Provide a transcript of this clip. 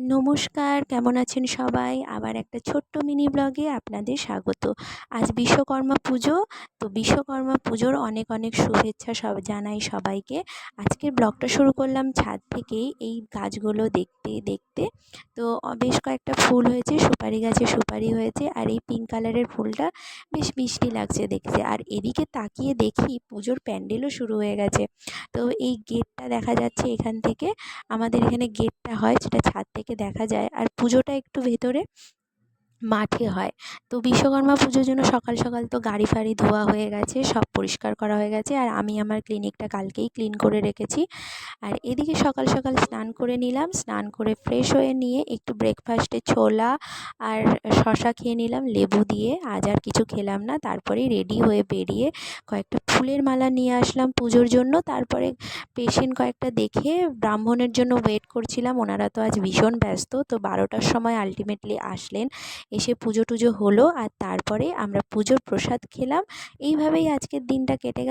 নমস্কার, কেমন আছেন সবাই? আবার একটা ছোট্ট মিনি ব্লগে আপনাদের স্বাগত। আজ বিশ্বকর্মা পুজো, তো বিশ্বকর্মা পুজোর অনেক অনেক শুভেচ্ছা সব জানাই সবাইকে। আজকের ব্লগটা শুরু করলাম ছাদ থেকেই এই গাছগুলো দেখতে দেখতে। তো বেশ কয়েকটা ফুল হয়েছে, সুপারি গাছে সুপারি হয়েছে, আর এই পিঙ্ক কালারের ফুলটা বেশ মিষ্টি লাগছে দেখতে। আর এদিকে তাকিয়ে দেখি পুজোর প্যান্ডেলও শুরু হয়ে গেছে। তো এই গেটটা দেখা যাচ্ছে এখান থেকে। আমাদের এখানে গেটটা হয়, সেটা ছাদ থেকে দেখা যায়। আর পুজোটা একটু ভেতরে মাঠে হয়। তো বিশ্বকর্মা পুজোর জন্য সকাল সকাল তো গাড়ি ফাড়ি ধোয়া হয়ে গেছে, সব পরিষ্কার করা হয়ে গেছে। আর আমি আমার ক্লিনিকটা কালকেই ক্লিন করে রেখেছি। আর এদিকে সকাল সকাল স্নান করে নিলাম, স্নান করে ফ্রেশ হয়ে নিয়ে একটু ব্রেকফাস্টে ছোলা আর শশা খেয়ে নিলাম, লেবু দিয়ে। আজ আর কিছু খেলাম না, তারপরেই রেডি হয়ে বেরিয়ে কয়েকটা ফুলের মালা নিয়ে আসলাম পুজোর জন্য। তারপরে পেশেন্ট কয়েকটা দেখে ব্রাহ্মণের জন্য ওয়েট করছিলাম। ওনারা তো আজ ভীষণ ব্যস্ত, তো বারোটার সময় আলটিমেটলি আসলেন। এসে পুজো টুজো হলো আর তারপরে আমরা পুজোর প্রসাদ খেলাম। এইভাবেই আজকের দিনটা কেটে গেল।